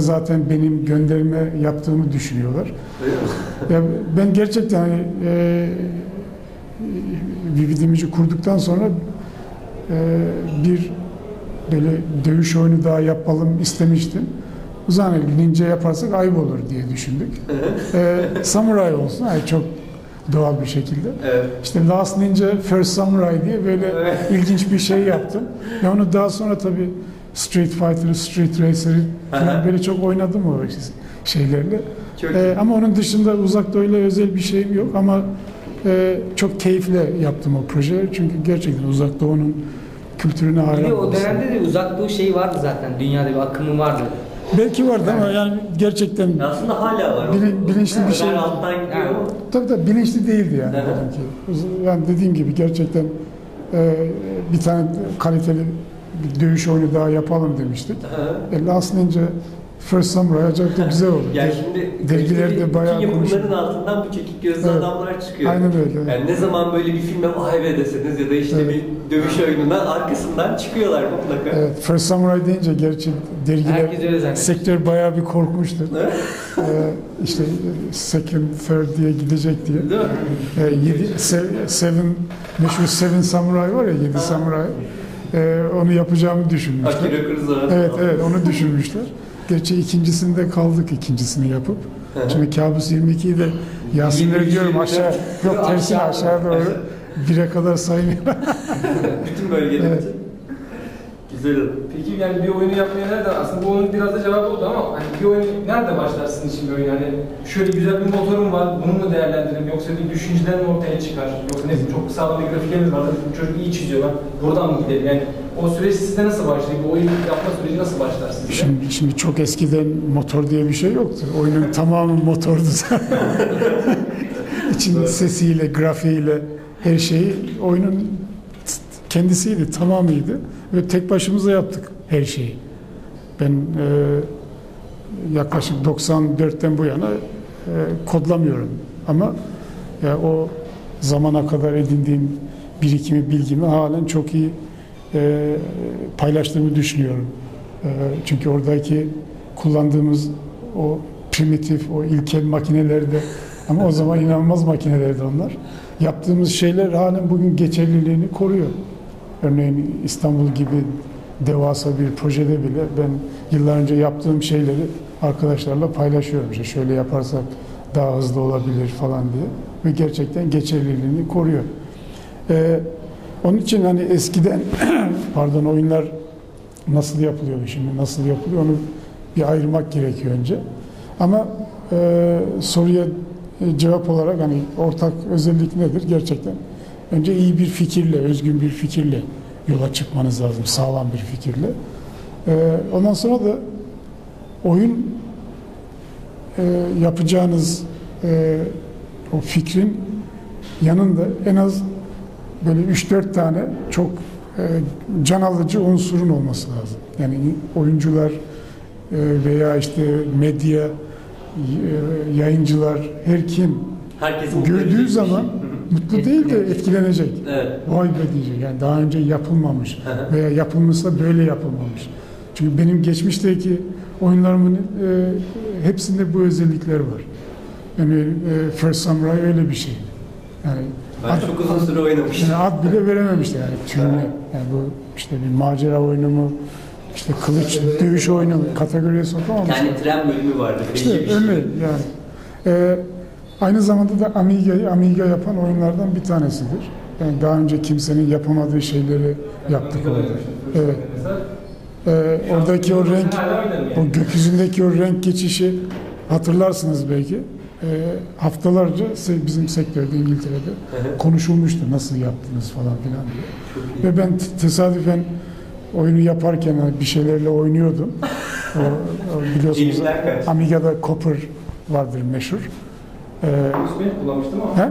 zaten benim gönderme yaptığımı düşünüyorlar. Ya ben gerçekten hani, e, Vivid Image'i kurduktan sonra e, bir böyle dövüş oyunu daha yapalım istemiştim. O zaman ninja yaparsak ayıp olur diye düşündük. e, samuray olsun yani çok doğal bir şekilde. Evet. İşte Last Ninja First Samurai diye böyle Evet. ilginç bir şey yaptım. Ve onu daha sonra tabii Street Fighter'ı, Street Racer'ı falan böyle çok oynadım o şeylerle. Ee, ama onun dışında uzak doğuyla özel bir şeyim yok ama e, çok keyifle yaptım o projeyi. Çünkü gerçekten uzak doğunun kültürüne hayran o dönemde de uzak doğu şeyi vardı zaten. Dünyada bir akımı vardı. Belki vardı ama yani gerçekten Aslında hala var. Bilin- bilinçli bir şey. Alttan gidiyor tabii tabii bilinçli değildi yani. Uz- Yani dediğim gibi gerçekten e, bir tane kaliteli bir dövüş oyunu daha yapalım demiştik. Aha. E, Last Ninja First Samurai acayip de güzel oldu. Ya şimdi dergilerde kaliteli bayağı bütün yapımların altından bu çekik gözlü Evet. adamlar çıkıyor. Aynen öyle. Yani ne zaman böyle bir filme vay be deseniz ya da işte Evet. bir dövüş oyununa arkasından çıkıyorlar mutlaka. Evet, First Samurai deyince gerçi dergiler, sektör bayağı bir korkmuştu. ee, işte second, third diye gidecek diye. Değil mi? Ee, yedi, se- seven, meşhur Seven Samurai var ya, yedi samuray. Ee, onu yapacağımı düşünmüşler. Evet, evet, onu düşünmüşler. Gerçi ikincisinde kaldık ikincisini yapıp. Şimdi Kabus 22'yi de Yasinler 23, diyorum aşağı, yok tersine aşağı. doğru bire kadar saymıyor. Bütün bölgeler Evet. Oldu. Peki yani bir oyunu yapmaya nerede? Aslında bu oyunun biraz da cevabı oldu ama hani bir oyun nerede başlarsınız için bir oyun? Hani şöyle güzel bir motorum var, bunu mu değerlendiririm? Yoksa bir düşünceden mi ortaya çıkar? Yoksa ne çok sağlam bir grafiklerimiz var, bu çocuk iyi çiziyor lan, buradan mı gidelim? Yani o süreç sizde nasıl başlıyor? Bu oyun yapma süreci nasıl başlar sizde? Şimdi, şimdi çok eskiden motor diye bir şey yoktu. Oyunun tamamı motordu zaten. İçinin sesiyle, grafiğiyle her şeyi oyunun kendisiydi, tamamıydı. Ve tek başımıza yaptık her şeyi. Ben e, yaklaşık 94'ten bu yana e, kodlamıyorum. Ama ya o zamana kadar edindiğim birikimi, bilgimi halen çok iyi e, paylaştığımı düşünüyorum. E, çünkü oradaki kullandığımız o primitif, o ilkel makinelerde ama o zaman inanılmaz makinelerdi onlar. Yaptığımız şeyler halen bugün geçerliliğini koruyor. Örneğin İstanbul gibi devasa bir projede bile ben yıllar önce yaptığım şeyleri arkadaşlarla paylaşıyorum. İşte şöyle yaparsak daha hızlı olabilir falan diye. Ve gerçekten geçerliliğini koruyor. Ee, onun için hani eskiden pardon oyunlar nasıl yapılıyordu şimdi nasıl yapılıyor onu bir ayırmak gerekiyor önce. Ama e, soruya cevap olarak hani ortak özellik nedir? Gerçekten önce iyi bir fikirle, özgün bir fikirle yola çıkmanız lazım. Sağlam bir fikirle. E, ondan sonra da oyun e, yapacağınız e, o fikrin yanında en az böyle 3-4 tane çok e, can alıcı unsurun olması lazım. Yani oyuncular e, veya işte medya, e, yayıncılar, her kim Herkesin gördüğü zaman şey. Mutlu değil de etkilenecek. Evet. Vay be diyecek. Yani daha önce yapılmamış veya yapılmışsa böyle yapılmamış. Çünkü benim geçmişteki oyunlarımın e, hepsinde bu özellikler var. Yani e, First Samurai öyle bir şey. Yani Ben ad- çok uzun süre oynamıştım. yani ad bile verememişler yani türüne. Yani bu işte bir macera oyunu mu, işte kılıç dövüş oyunu mu kategoriye sokamamışlar. Yani tren bölümü vardı. İşte bir şey. yani. Ee, aynı zamanda da Amiga'yı Amiga yapan oyunlardan bir tanesidir. Yani daha önce kimsenin yapamadığı şeyleri yaptık orada. Evet. Ee, oradaki o renk, o gökyüzündeki o renk geçişi hatırlarsınız belki. Ee, haftalarca bizim sektörde İngiltere'de konuşulmuştu nasıl yaptınız falan filan diye. Ve ben tesadüfen oyunu yaparken hani bir şeylerle oynuyordum. O, o biliyorsunuz. Amiga'da Copper vardır meşhur. Ee, kullanmıştım ama. he?